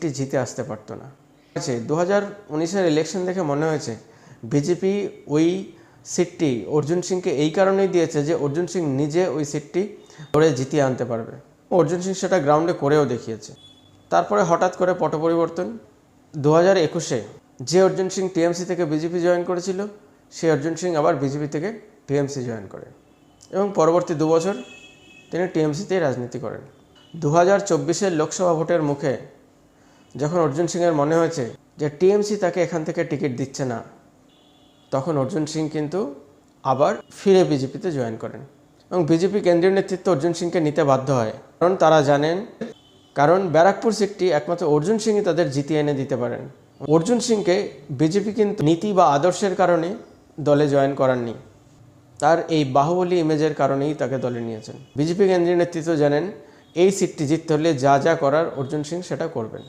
সিটটি জিতে আসতে পারতো না। আছে দু হাজার উনিশের ইলেকশন দেখে মনে হয়েছে, বিজেপি ওই সিটটি অর্জুন সিংকে এই কারণেই দিয়েছে যে অর্জুন সিং নিজে ওই সিটটি করে জিতিয়ে আনতে পারবে। অর্জুন সিং সেটা গ্রাউন্ডে করেও দেখিয়েছে। তারপরে হঠাৎ করে পট পরিবর্তন দু হাজার একুশে যে অর্জুন সিং টিএমসি থেকে বিজেপি জয়েন করেছিল, সেই অর্জুন সিং আবার বিজেপি থেকে টিএমসি জয়েন করে এবং পরবর্তী দু বছর তিনি টিএমসিতেই রাজনীতি করেন। দু হাজার চব্বিশের লোকসভা ভোটের মুখে যখন অর্জুন সিংয়ের মনে হয়েছে যে টিএমসি তাকে এখান থেকে টিকিট দিচ্ছে না, তখন অর্জুন সিং কিন্তু আবার ফিরে বিজেপিতে জয়েন করেন। এবং বিজেপি কেন্দ্রীয় নেতৃত্ব অর্জুন সিংকে নিতে বাধ্য হয়। কারণ তারা জানেন, কারণ ব্যারাকপুর সিটটি একমাত্র অর্জুন সিংই তাদের জিতিয়ে এনে দিতে পারেন। অর্জুন সিংকে বিজেপি কিন্তু নীতি বা আদর্শের কারণে দলে জয়েন করাননি। তার এই বাহুবলী ইমেজের কারণেই তাকে দলে নিয়েছেন। বিজেপি কেন্দ্রীয় নেতৃত্ব জানেন, এই সিটটি জিততে হলে যা যা করার অর্জুন সিং সেটা করবেন।